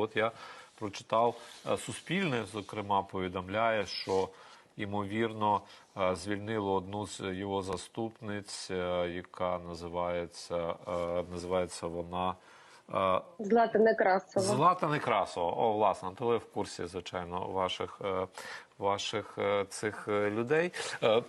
От я прочитав е, Суспільне, зокрема, повідомляє, що ймовірно е, звільнило одну з його заступниць, е, яка називається, називається вона. Злата Некрасова. Злата Некрасова. О, власне, то ви в курсі, звичайно, ваших. Ваших е, цих е, людей. Е,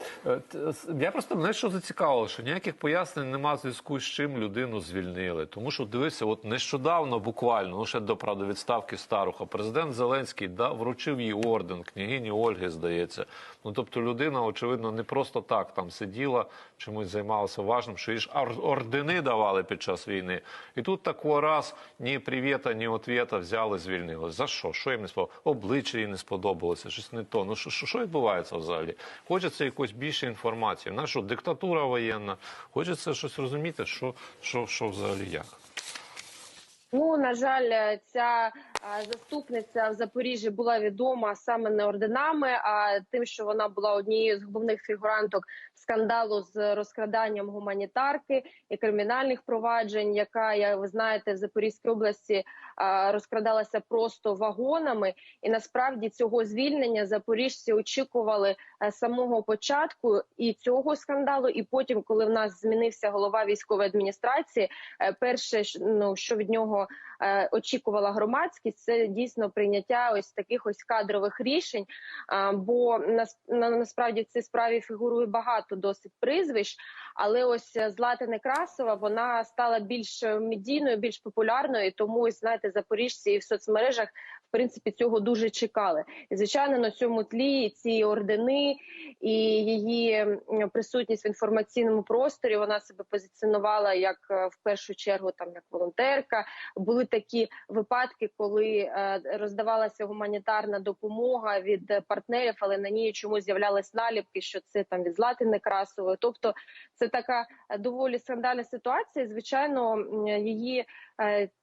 Я просто мене що зацікавило, що ніяких пояснень нема зв'язку з чим людину звільнили. Тому що дивися, от нещодавно, буквально, ну ще до правда відставки старуха, президент Зеленський дав вручив їй орден, княгині Ольги, здається. Ну тобто людина, очевидно, не просто так там сиділа, чимось займалася важним, що їй ж ордени давали під час війни. І тут такого раз ні привіта, ні ответа взяли, звільнили. За що? Що їм не сподобалося? Обличчя їй не сподобалося, щось не то. Ну що, що, що відбувається взагалі? Хочеться якось більше інформації. На що диктатура воєнна? Хочеться щось розуміти, що, що, що взагалі як. Ну на жаль, ця заступниця в Запоріжжі була відома саме не орденами, а тим, що вона була однією з головних фігуранток скандалу з розкраданням гуманітарки і кримінальних проваджень, яка як ви знаєте в Запорізькій області розкрадалася просто вагонами. І насправді цього звільнення запоріжці очікували е, самого початку і цього скандалу, і потім, коли в нас змінився голова військової адміністрації, е, перше ну що від нього е, очікувала громадськість, це дійсно прийняття ось таких ось кадрових рішень. Бо насправді в цій справі фігурує багато досить прізвищ, але ось Злата Некрасова вона стала більш медійною, більш популярною. Тому знаєте, запоріжці і в соцмережах в принципі цього дуже чекали. І звичайно, на цьому тлі ці ордени і її присутність в інформаційному просторі вона себе позиціонувала як е, в першу чергу, там як волонтерка. Були такі випадки, коли е, роздавалася гуманітарна допомога від е, партнерів, але на ній чомусь з'являлись наліпки, що це там від Злати Некрасової. Тобто, це така е, доволі скандальна ситуація. Звичайно, її.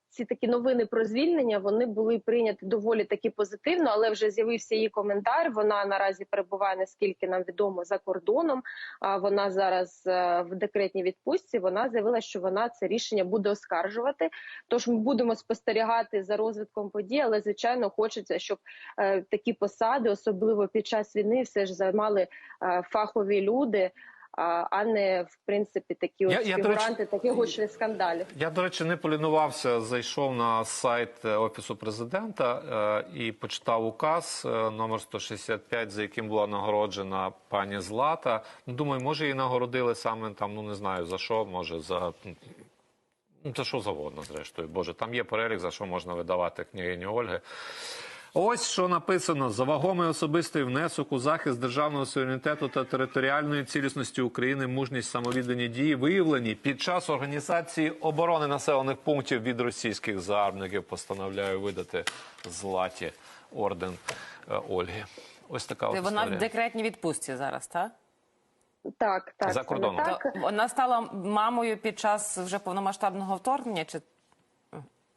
Ці такі новини про звільнення вони були прийняті доволі таки позитивно, але вже з'явився її коментар. Вона наразі перебуває, наскільки нам відомо, за кордоном. А вона зараз е, в декретній відпустці. Вона заявила, що вона це рішення буде оскаржувати. Тож ми будемо спостерігати за розвитком подій, але звичайно хочеться, щоб е, такі посади, особливо під час війни, все ж займали е, фахові люди. А- не в принципі такі Я- я, фігуранти таких гучних скандалів. Я, до речі, не полінувався, зайшов на сайт е, Офісу президента е, і почитав указ е, номер 165, за яким була нагороджена пані Злата. Ну, Думаю, може її нагородили саме там, ну не знаю за що, може за. Ну, це що завгодно, зрештою. Боже, там є перелік, за що можна видавати княгині Ольги. Ось що написано: за вагомий особистий внесок у захист державного суверенітету та територіальної цілісності України, мужність самовіддані дії виявлені під час організації оборони населених пунктів від російських загарбників. Постановляю видати златі орден е, Ольги. Ось така от Вона в декретній відпустці зараз, так? Так, так За кордоном. Так. Вона стала мамою під час вже повномасштабного вторгнення? Чи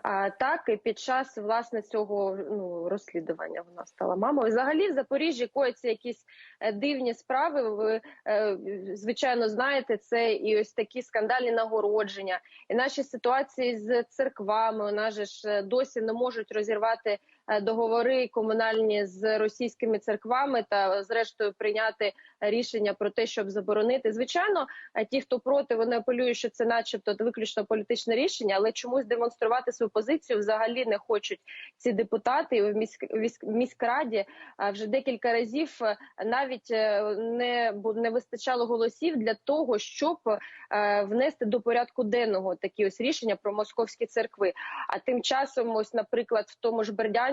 А так і під час власне цього ну розслідування вона стала мамою. Взагалі в Запоріжжі кояться якісь е, дивні справи. Ви е, звичайно знаєте це і ось такі скандальні нагородження, і наші ситуації з церквами. Нас же ж е, досі не можуть розірвати договори комунальні з російськими церквами та зрештою прийняти рішення про те, щоб заборонити. Звичайно, е, ті, хто проти, вони апелюють, що це, начебто, виключно політичне рішення, але чомусь демонструвати свою позицію взагалі не хочуть ці депутати в міськраді. е, Вже декілька разів е, навіть е, не не вистачало голосів для того, щоб е, внести до порядку денного такі ось рішення про московські церкви. А тим часом, ось, наприклад, в тому ж Бердянську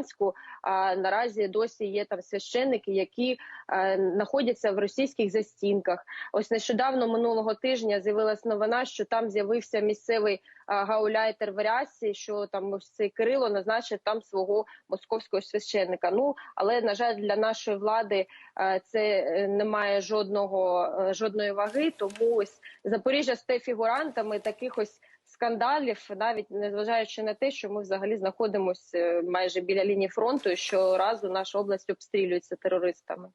а, наразі досі є там священники, які е, знаходяться в російських застінках. Ось нещодавно минулого тижня з'явилась новина, що там з'явився місцевий гауляйтер в Рясі, що там цей Кирило назначив там свого московського священника. Ну але на жаль, для нашої влади е, це е, не має жодного е, жодної ваги. Тому ось Запоріжжя стає фігурантами таких ось скандалів, навіть незважаючи на те, що ми взагалі знаходимося майже біля лінії фронту, і щоразу наша область обстрілюється терористами.